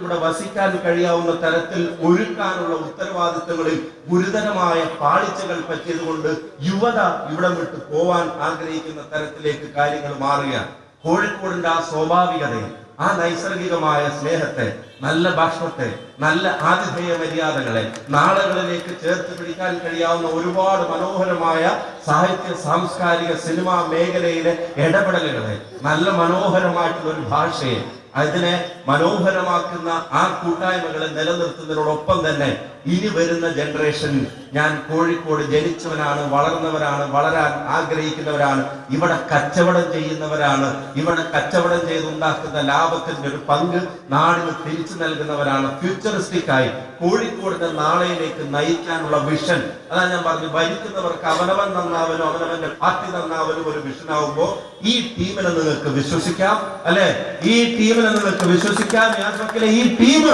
ഇവിടെ വസിക്കാൻ കഴിയാവുന്ന തരത്തിൽ ഒരുക്കാനുള്ള ഉത്തരവാദിത്തങ്ങളിൽ ഗുരുതരമായ പാളിച്ചകൾ പറ്റിയതുകൊണ്ട് യുവത ഇവിടം വിട്ട് പോവാൻ ആഗ്രഹിക്കുന്ന തരത്തിലേക്ക് കാര്യങ്ങൾ മാറുകയാണ്. കോഴിക്കോടിന്റെ ആ സ്വാഭാവികതയെ ആ നൈസർഗികമായ സ്നേഹത്തെ നല്ല ഭക്ഷണത്തെ നല്ല ആതിഥേയ മര്യാദകളെ നാളുകളിലേക്ക് ചേർത്ത് പിടിക്കാൻ കഴിയാവുന്ന ഒരുപാട് മനോഹരമായ സാഹിത്യ സാംസ്കാരിക സിനിമാ മേഖലയിലെ ഇടപെടലുകളെ നല്ല മനോഹരമായിട്ടുള്ള ഒരു ഭാഷയെ അതിനെ മനോഹരമാക്കുന്ന ആ കൂട്ടായ്മകളെ നിലനിർത്തുന്നതിനോടൊപ്പം തന്നെ ഇനി വരുന്ന ജനറേഷൻ ഞാൻ കോഴിക്കോട് ജനിച്ചവനാണ് വളർന്നവരാണ് വളരാൻ ആഗ്രഹിക്കുന്നവരാണ് ഇവിടെ കച്ചവടം ചെയ്യുന്നവരാണ് ഇവിടെ കച്ചവടം ചെയ്തുണ്ടാക്കുന്ന ലാഭത്തിന്റെ ഒരു പങ്ക് നാടിന് തിരിച്ചു നൽകുന്നവരാണ് ഫ്യൂച്ചറിസ്റ്റിക് ആയി കോഴിക്കോടിന്റെ നാളെയിലേക്ക് നയിക്കാനുള്ള വിഷൻ അതാണ് ഞാൻ പറഞ്ഞു ഭരിക്കുന്നവർക്ക് അവനവൻ നന്നാവനും അവനവന്റെ പാർട്ടി നന്നാവനും ഒരു വിഷൻ ഈ ടീമിനെ നിങ്ങൾക്ക് വിശ്വസിക്കാം അല്ലെ? ഈ ടീമിനെ നിങ്ങൾക്ക് വിശ്വസിക്കാം. യാത്രക്കിലെ ഈ ടീം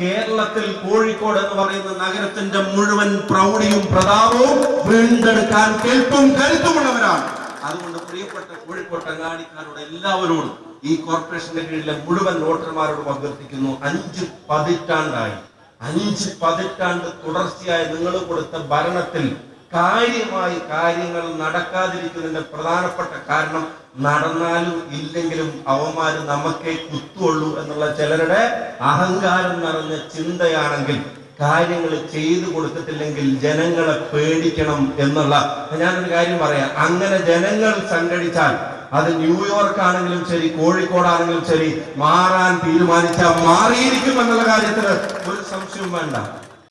കേരളത്തിൽ കോഴിക്കോട് എന്ന് പറയുന്ന നഗരത്തിന്റെ മുഴുവൻ പ്രൗഢിയും പ്രതാപവും വീണ്ടെടുക്കാൻ കേൾപ്പും കരുത്തുമുള്ളവരാണ്. അതുകൊണ്ട് പ്രിയപ്പെട്ട കോഴിക്കോട്ടങ്ങാടിക്കാരുടെ എല്ലാവരോടും ഈ കോർപ്പറേഷന്റെ കീഴിലെ മുഴുവൻ വോട്ടർമാരോടും അഭ്യർത്ഥിക്കുന്നു. അഞ്ച് പതിറ്റാണ്ടായി. അഞ്ച് പതിറ്റാണ്ട് തുടർച്ചയായി നിങ്ങൾ കൊടുത്ത ഭരണത്തിൽ കാര്യമായി കാര്യങ്ങൾ നടക്കാതിരിക്കുന്നതിന്റെ പ്രധാനപ്പെട്ട കാരണം നടന്നാലും ഇല്ലെങ്കിലും അവന്മാര് നമുക്കേ കുത്തുള്ളൂ എന്നുള്ള ചിലരുടെ അഹങ്കാരം നിറഞ്ഞ ചിന്തയാണെങ്കിൽ കാര്യങ്ങൾ ചെയ്തു കൊടുത്തിട്ടില്ലെങ്കിൽ ജനങ്ങളെ പേടിക്കണം എന്നുള്ള. ഞാനൊരു കാര്യം പറയാം. അങ്ങനെ ജനങ്ങൾ സംഘടിച്ചാൽ അത് ന്യൂയോർക്ക് ആണെങ്കിലും ശരി കോഴിക്കോട് ആണെങ്കിലും ശരി മാറാൻ തീരുമാനിച്ച മാറിയിരിക്കും എന്നുള്ള കാര്യത്തിൽ ഒരു സംശയവും വേണ്ട.